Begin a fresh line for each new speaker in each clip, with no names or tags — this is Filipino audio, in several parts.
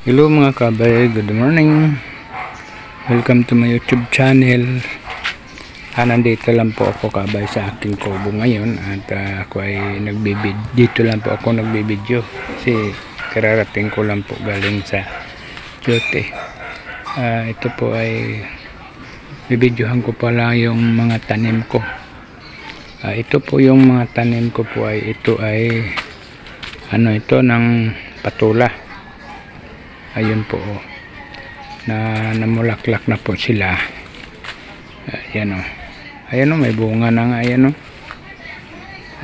Hello mga kabay, good morning. Welcome to my YouTube channel. Ah, nandito lang po ako kabay sa aking kubo ngayon at ah, ako ay nagbibid dito lang po ako nagbibideo kasi kararating ko lang po galing sa duty. Ah, ito po ay bibidyohan ko pala yung mga tanim ko. Ah, ito po yung mga tanim ko po ay ito ay ano ito ng patula ayun po oh. na namulaklak na po sila. Ayan o ayan o may bunga na nga ayan o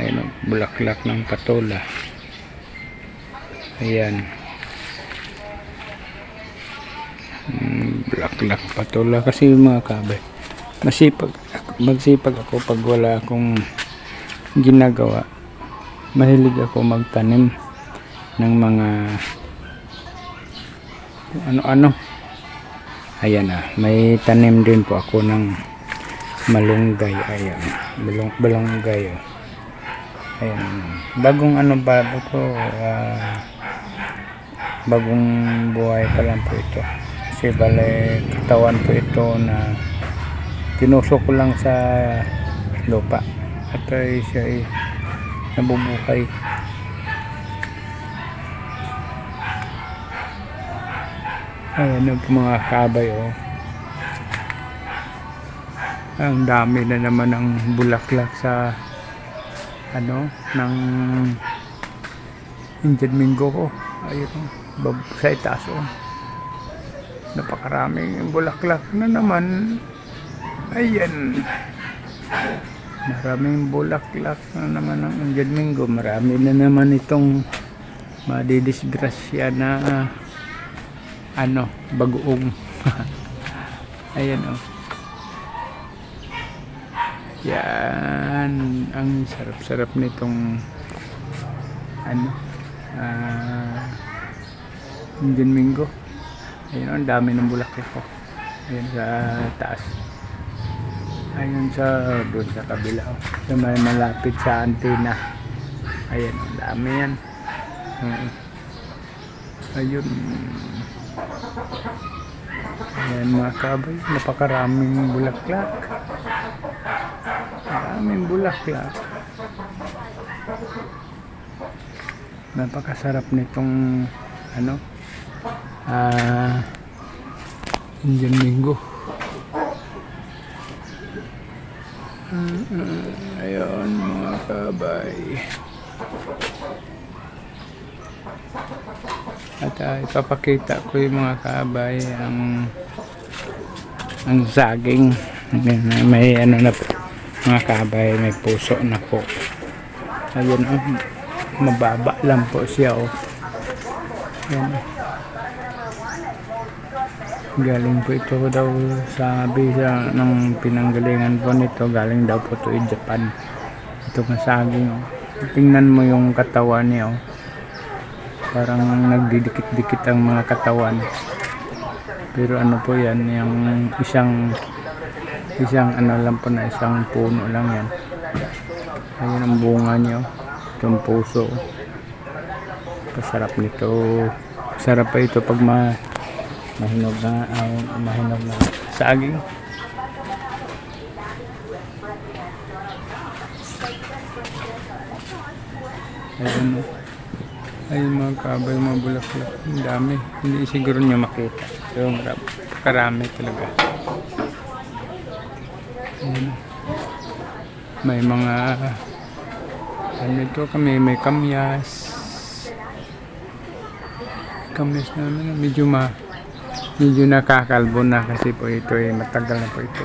ayan o bulaklak ng patula ayan. Mm, bulaklak patula kasi mga kabay masipag magsipag ako pag wala akong ginagawa. Mahilig ako magtanim ng mga ano-ano. Ayan na, may tanim din po ako ng malunggay. Ayan, balong, balonggay. Oh. Ayan, bagong ano ba ito? ah, bagong buhay pa lang po ito. Kasi bale, katawan po ito na tinusok ko lang sa lupa. At ay siya ay nabubuhay. Ayan ang mga kabay oh. Ang dami na naman ng bulaklak sa ano ng Indian Mingo ko. Ayun oh. Sa itaas oh. Napakaraming bulaklak na naman. Ayan. Maraming bulaklak na naman ng Indian Mingo. Marami na naman itong madidisgrasya na ano, bagoong. Ayan oh. Yan, ang sarap-sarap nitong ano, ah, Indian Mingo. Ayun, ang dami ng bulaklak ko. Ayun sa taas. Ayun sa, doon sa kabila. Oh. Sa may malapit sa antena. Ayun, ang dami yan. Oo. Ayun. Ayan mga kabay, napakaraming bulaklak. Maraming bulaklak. Napakasarap nitong ano ah Indian Mingo. Mm, mm, Ayun mga kabay. At ah, ipapakita ko yung mga kabay ang ang saging. May ano na po. Mga kabay, may puso na po. Ayun oh, mababa lang po siya oh. Ayan. Galing po ito daw sabi sa ng pinanggalingan po nito galing daw po to in Japan. Ito nga saging oh. Tingnan mo yung katawan niya oh parang nagdidikit-dikit ang mga katawan. Pero ano po yan yung isang isang ano lang po na isang puno lang yan. Ayun ang bunga niya oh. itong puso. Pasarap nito. Sarap pa ito pag ma mahinog na ah, mahinog na. Saging. Ayun oh. Ayun mga kabay, mga bulaklak. Ang dami. Hindi siguro nyo makita. Pero. Karami talaga. Ayun. May mga ano ito kami, may kamyas. Kamyas na ano, medyo ma medyo nakakalbo na kasi po ito ay matagal na po ito.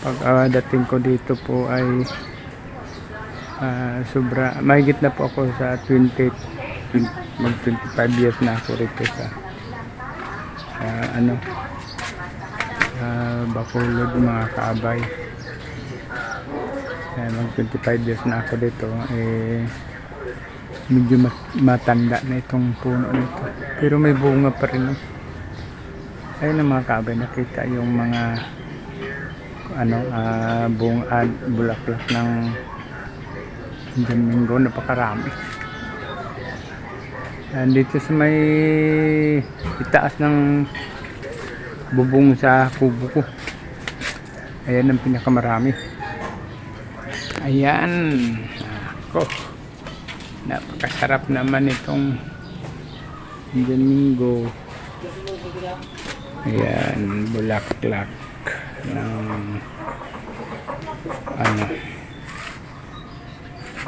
Pag ah, dating ko dito po ay Ah, sobra. Mahigit na po ako sa 20 mag 25 years na ako rito sa sa ano sa Bacolod mga kaabay. Eh, mag 25 years na ako dito eh medyo mat- matanda na itong puno nito pero may bunga pa rin ayun ang mga kaabay nakita yung mga ano ah bunga bulaklak ng Domingo napakarami Andito sa may itaas ng bubong sa kubo ko. Ayan ang pinakamarami. Ayan. Ako. Napakasarap naman itong Domingo. Ayan, bulaklak ng ano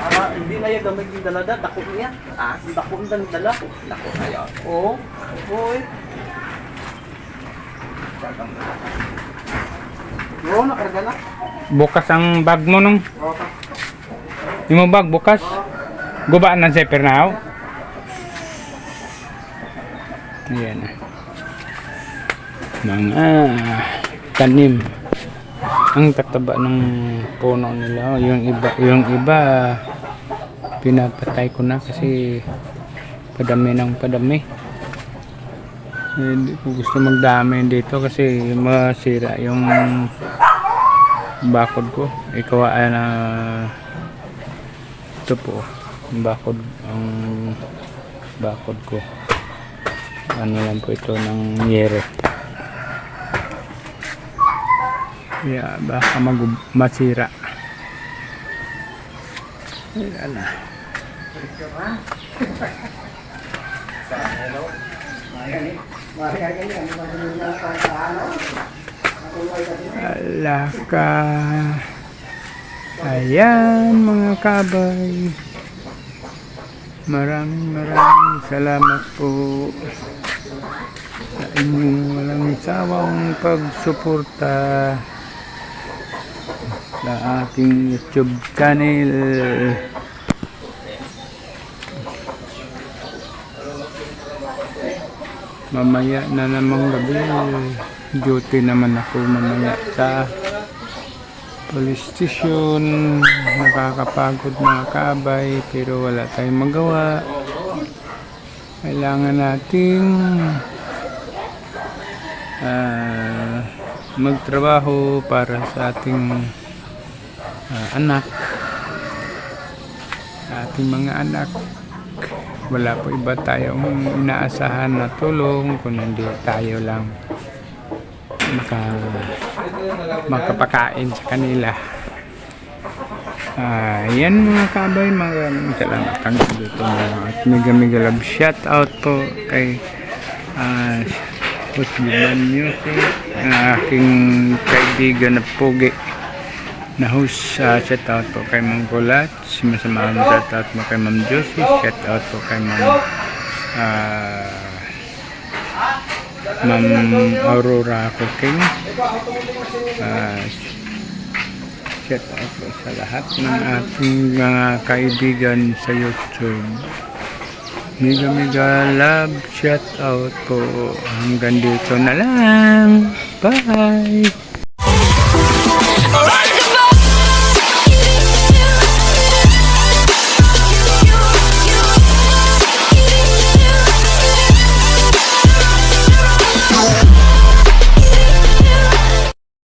Ah, hindi na yung gamit yung dalada, dako niya. Ah, dako ang dala. Dako kayo. Oo. Oo. eh. Oo, nakarga na.
Bukas ang bag mo nung.
Okay.
Yung bag bukas. Gubaan ng zipper na ako. Ayan na. Mga tanim. Ang tataba ng puno nila. Oh, Yung iba, yung iba pinapatay ko na kasi padami ng padami. Hindi ko gusto magdami dito kasi masira yung bakod ko. Ikaw ay na ito po ang bakod ang bakod ko. Ano lang po ito ng yero. Yeah, baka mag masira. Ayan na. Alaka. Ayan mga kabay. Maraming maraming salamat po sa inyong walang sawang pagsuporta sa aking YouTube channel. Mamaya na namang gabi. Duty naman ako mamaya sa police station. Nakakapagod mga kabay pero wala tayong magawa. Kailangan nating ah, magtrabaho para sa ating ah, anak. Ating mga anak. Wala po iba tayong inaasahan na tulong kung hindi tayo lang maka, makapakain sa kanila. Ah, yan mga kabay, maraming salamat ang dito. At mega mega love shout out po kay ah, Boss Giban Music, ang aking kaibigan na pugi na host. Uh, shout out po kay Ma'am Kulat, masama shout out mo kay Ma'am Josie, shout out po kay Ma'am ah, Ma'am Aurora Cooking. Uh, shout out po sa lahat ng ating mga kaibigan sa YouTube. Mega mega love shout out po. Hanggang dito na lang. Bye!